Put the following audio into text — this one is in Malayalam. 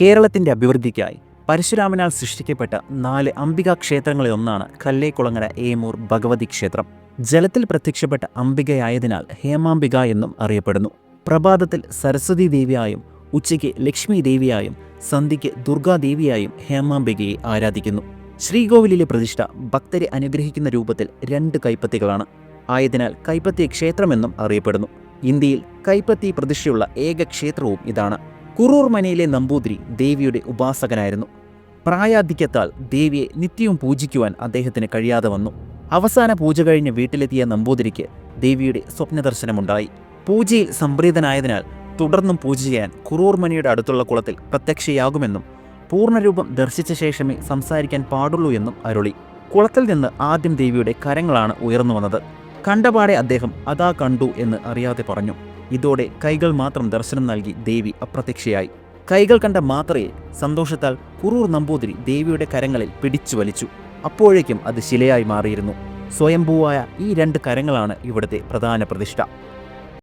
കേരളത്തിന്റെ അഭിവൃദ്ധിക്കായി പരശുരാമനാൽ സൃഷ്ടിക്കപ്പെട്ട നാല് അംബികാ ക്ഷേത്രങ്ങളിൽ ഒന്നാണ് കല്ലേക്കുളങ്ങര ഏമൂർ ഭഗവതി ക്ഷേത്രം. ജലത്തിൽ പ്രത്യക്ഷപ്പെട്ട അംബികയായതിനാൽ ഹേമാംബിക എന്നും അറിയപ്പെടുന്നു. പ്രഭാതത്തിൽ സരസ്വതി ദേവിയായും ഉച്ചയ്ക്ക് ലക്ഷ്മി ദേവിയായും സന്ധ്യയ്ക്ക് ദുർഗാദേവിയായും ഹേമാംബികയെ ആരാധിക്കുന്നു. ശ്രീകോവിലിലെ പ്രതിഷ്ഠ ഭക്തരെ അനുഗ്രഹിക്കുന്ന രൂപത്തിൽ രണ്ട് കൈപ്പത്തികളാണ്. ആയതിനാൽ കൈപ്പത്തി ക്ഷേത്രമെന്നും അറിയപ്പെടുന്നു. ഇന്ത്യയിൽ കൈപ്പത്തി പ്രതിഷ്ഠയുള്ള ഏക ക്ഷേത്രവും ഇതാണ്. കുറൂർ മനയിലെ നമ്പൂതിരി ദേവിയുടെ ഉപാസകനായിരുന്നു. പ്രായാധിക്യത്താൽ ദേവിയെ നിത്യവും പൂജിക്കുവാൻ അദ്ദേഹത്തിന് കഴിയാതെ വന്നു. അവസാന പൂജ കഴിഞ്ഞ് വീട്ടിലെത്തിയ നമ്പൂതിരിക്ക് ദേവിയുടെ സ്വപ്നദർശനമുണ്ടായി. പൂജയിൽ സംപ്രീതനായതിനാൽ തുടർന്നും പൂജ ചെയ്യാൻ കുറൂർമനിയുടെ അടുത്തുള്ള കുളത്തിൽ പ്രത്യക്ഷയാകുമെന്നും പൂർണരൂപം ദർശിച്ച ശേഷമേ സംസാരിക്കാൻ പാടുള്ളൂ എന്നും അരുളി. കുളത്തിൽ നിന്ന് ആദ്യം ദേവിയുടെ കരങ്ങളാണ് ഉയർന്നു വന്നത്. കണ്ടപാടെ അദ്ദേഹം അതാ കണ്ടു എന്ന് അറിയാതെ പറഞ്ഞു. ഇതോടെ കൈകൾ മാത്രം ദർശനം നൽകി ദേവി അപ്രത്യക്ഷയായി. കൈകൾ കണ്ട മാത്രയെ സന്തോഷത്താൽ കുറൂർ നമ്പൂതിരി ദേവിയുടെ കരങ്ങളിൽ പിടിച്ചു വലിച്ചു. അപ്പോഴേക്കും അത് ശിലയായി മാറിയിരുന്നു. സ്വയംഭൂവായ ഈ രണ്ട് കരങ്ങളാണ് ഇവിടുത്തെ പ്രധാന പ്രതിഷ്ഠ.